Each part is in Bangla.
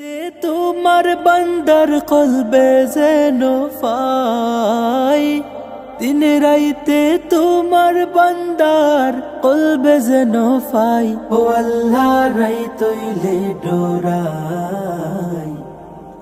রাইতে তোমার বান্দার কলবে যেন ফাই। দিন রাইতে তোমার বান্দার কলবে যেন ফাই। ও আল্লাহ রাই তৈলে ডোরাই।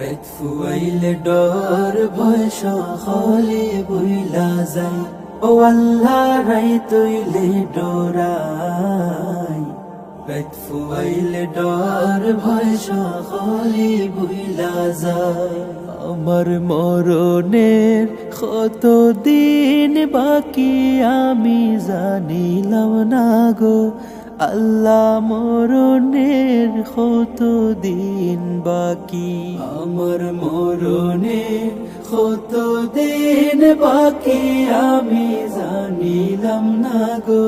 রেত ফুয়াইলে ডর, ভয় সহলে বইলা যাই ও আল্লাহ রাই তৈলে ডোরাই। পেট ফুয়াইলে ডর ভয় সকলি আমার মরণের কত দিন বাকি আমি জানিলাম না গো আল্লাহ মরণের কত দিন বাকি আমার মরণের কত দিন বাকি আমি জানিলাম না গো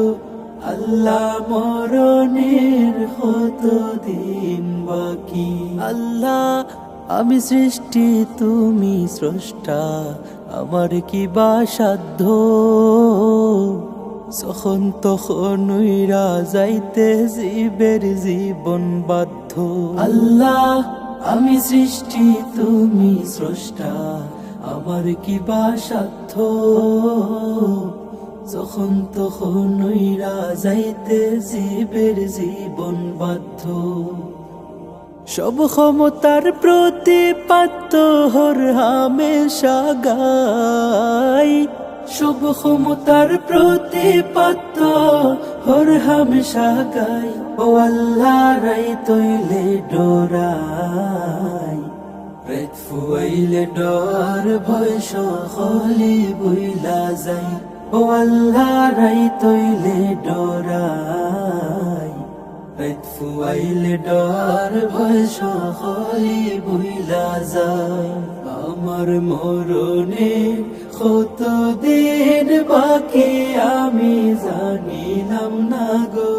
আল্লাহ মরণের কত দিন বাকি? আল্লাহ, আমি সৃষ্টি, তুমি স্রষ্টা, আমার কি বা সাধ্য? যখন তখন উইরা যাইতে জীবের জীবন বাধ্য। আল্লাহ, আমি সৃষ্টি, তুমি স্রষ্টা, আমার কি বা সাধ্য? যখন তখন যাইতে জীবের জীবন বাধ্য। সব ক্ষমতার প্রতিপাত্য হর হামেশা গাই। সব ক্ষমতার প্রতিপাত্য হর হামেশা গাই। ও আল্লাহ রাই তৈলে ডোরাই। প্রেত ফুয়াইলে ডর, ভয় সকলে বইলা যাই। আল্লাহ রাই তৈলে ডরাই। পেট ফুয়াইলে ডর, ভয় সকলে বইলা যায়। আমার মরণে কত দিন বাকি আমি জানিলাম না গো।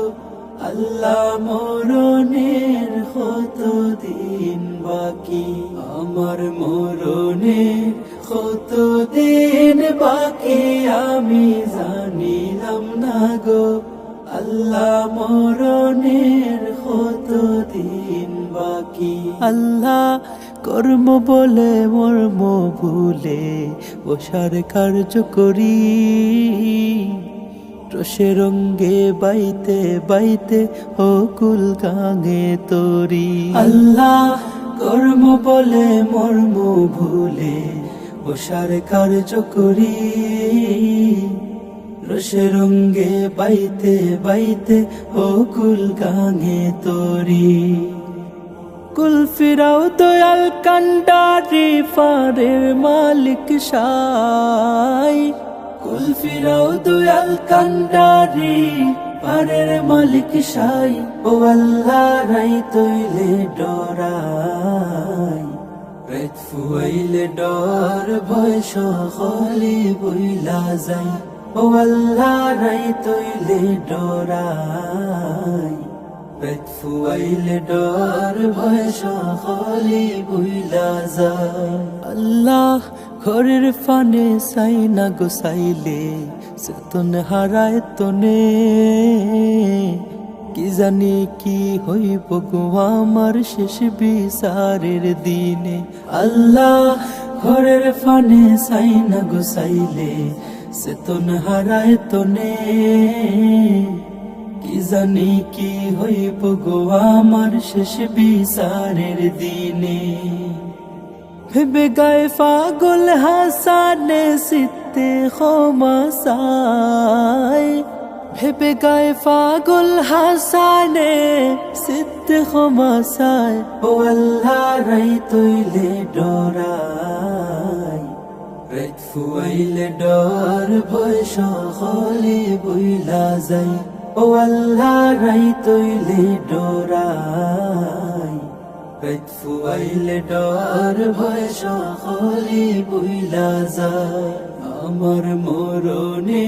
আল্লাহ, মরণের কত দিন বাকি? আমার মরণের কত দিন বাকি আমি জানিলাম না গো। আল্লাহ মরণের কত দিন বাকি? আল্লাহ কর্ম বলে, মর্ম ভুলে বসার কার্য করি। রসে রঙ্গে বাইতে বাইতে, ও কুল গাঙে তরি। আল্লাহ কর্ম বলে, মর্ম ভুলে বসার কার্য করি রসে রঙ্গে বাইতে বাইতে ও কুল গাঙে তরি। কুল ফিরাও দয়াল কান্ডারি ফারের মালিক সাই। কুল ফিরাও দয়াল কান্ডারি পারের মালিক সাই। ও আল্লাহ রাই তৈলে ডরাই। প্রেত ফুয়াইলে ডর, ভয় সকলে বইলা যাই ও আল্লাহ, রাই তৈলে ডরাই। পেট ফুয়াইলে ডর, ভয় সকলে বইলা যায়। আল্লাহ, ঘরের ফানে সাই না গোসাইলে চেতন হারায় তনে। কি জানি কি হইব গো আমার শেষ বিচারের দিনে। আল্লাহ ঘরের ফানে সাই না গোসাইলে চেতন হারায় তনে কি জানি কি হইব গো আমার শেষ বিচারের দিনে। ভেবে গায়ে পাগল হাসানে সিতে ক্ষমাসায় ভেবে গায়ে পাগল হাসানে সিতে ক্ষমাসায়। ও আল্লাহ, রাই তৈলে ডরাই। রেত ফুয়াইলে ডর, ভয় সকলে বইলা যাই ও আল্লাহ, রাই তৈলে ডরাই। পেট ফুয়াইলে ডর, ভয় সকলে বইলা যায়। আমার মরণে